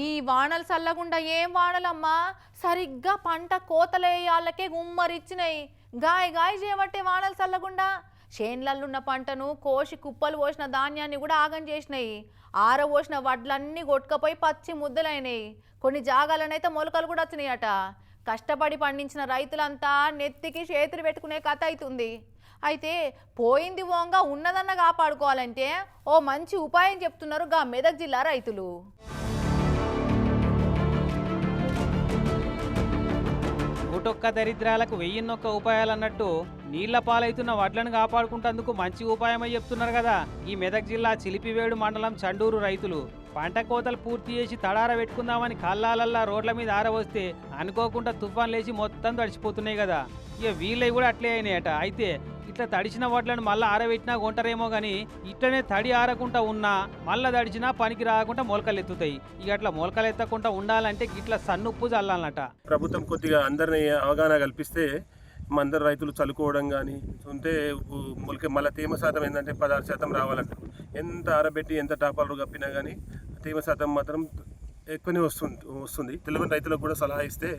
ఈ వానలు చల్లకుండా ఏం వానలమ్మా? సరిగ్గా పంట కోతలేయాళ్ళకే గుమ్మరిచ్చినాయి. గాయ గాయ చేయబట్టే వానలు చల్లకుండా. చేన్లల్లున్న పంటను కోసి కుప్పలు పోసిన ధాన్యాన్ని కూడా ఆగం చేసినాయి. ఆరబోసిన వడ్లన్నీ కొట్టుకపోయి పచ్చి ముద్దలైనాయి. కొన్ని జాగాలనైతే మొలకలు కూడా వచ్చినాయట. కష్టపడి పండించిన రైతులంతా నెత్తికి చేతులు పెట్టుకునే కథ అవుతుంది అయితే పోయింది ఓంగా ఉన్నదన్న కాపాడుకోవాలంటే ఓ మంచి ఉపాయం చెప్తున్నారు గా మెదక్ జిల్లా రైతులు. నూటొక్క దరిద్రాలకు వెయ్యిన్నొక్క ఉపాయాలన్నట్టు నీళ్ళ పాలైతున్న వడ్లను కాపాడుకుంటందుకు మంచి ఉపాయమై చెప్తున్నారు కదా. ఈ మెదక్ జిల్లా చిలిపివేడు మండలం చండూరు రైతులు. పంట కోతలు పూర్తి చేసి తడార పెట్టుకుందామని కల్లాలల్లా రోడ్ల మీద ఆరవస్తే అనుకోకుండా తుఫాన్ లేచి మొత్తం తడిచిపోతున్నాయి కదా. ఇక వీళ్ళవి కూడా అట్లే అయినాయట. అయితే ఇట్లా తడిచిన వడ్లను మళ్ళీ ఆరబెట్టినా కొంటారేమో కానీ ఇట్లనే తడి ఆరకుండా ఉన్నా మళ్ళా తడిచినా పనికి రాకుండా మొలకలు ఎత్తుతాయి. ఇక అట్లా మొలకలు ఎత్తకుండా ఉండాలంటే ఇట్లా సన్నుప్పు చల్లాలన్నట. ప్రభుత్వం కొద్దిగా అందరిని అవగాహన కల్పిస్తే మందరు రైతులు చల్లుకోవడం కానీ ఉంటే మొలక మళ్ళీ తేమ శాతం ఏంటంటే పదహారు శాతం రావాలంట. ఎంత ఆరబెట్టి ఎంత టాపాలు కప్పినా కానీ తేమ శాతం మాత్రం ఎక్కువనే వస్తుంది వస్తుంది. తెలుగు రైతులకు కూడా సలహా ఇస్తే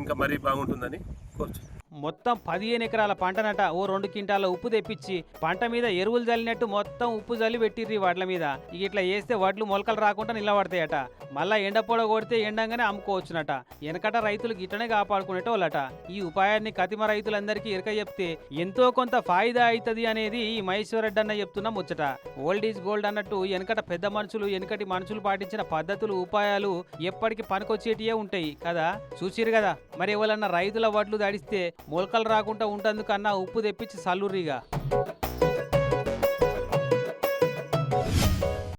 ఇంకా మరీ బాగుంటుందని కోరుచు మొత్తం పదిహేను ఎకరాల పంటనట. ఓ రెండు క్వింటాల ఉప్పు తెప్పించి పంట మీద ఎరువులు చల్లినట్టు మొత్తం ఉప్పు చల్లి పెట్టిర్రి వడ్ల మీద. ఇక ఇట్లా వేస్తే వడ్లు మొలకలు రాకుండా నిలబడతాయట. మళ్ళా ఎండ పొడ కొడితే ఎండంగానే అమ్ముకోవచ్చునట. వెనకట రైతులు గిట్టనే కాపాడుకునేటోళ్ళట. ఈ ఉపాయాన్ని కతిమ రైతులందరికీ ఇరక చెప్తే ఎంతో కొంత ఫాయిదా అవుతుంది అనేది ఈ మహేశ్వరరెడ్డి అన్న చెప్తున్న ముచ్చట. ఓల్డ్ ఈజ్ గోల్డ్ అన్నట్టు వెనకట పెద్ద మనుషులు వెనకటి మనుషులు పాటించిన పద్ధతులు ఉపాయాలు ఎప్పటికీ పనికొచ్చేటియే ఉంటాయి కదా. చూసిరు కదా. మరి ఎవరన్నా రైతుల వడ్లు దాడిస్తే మొలకలు రాకుండా ఉంటందుకన్నా ఉప్పు తెప్పించి సల్లుర్రిగా.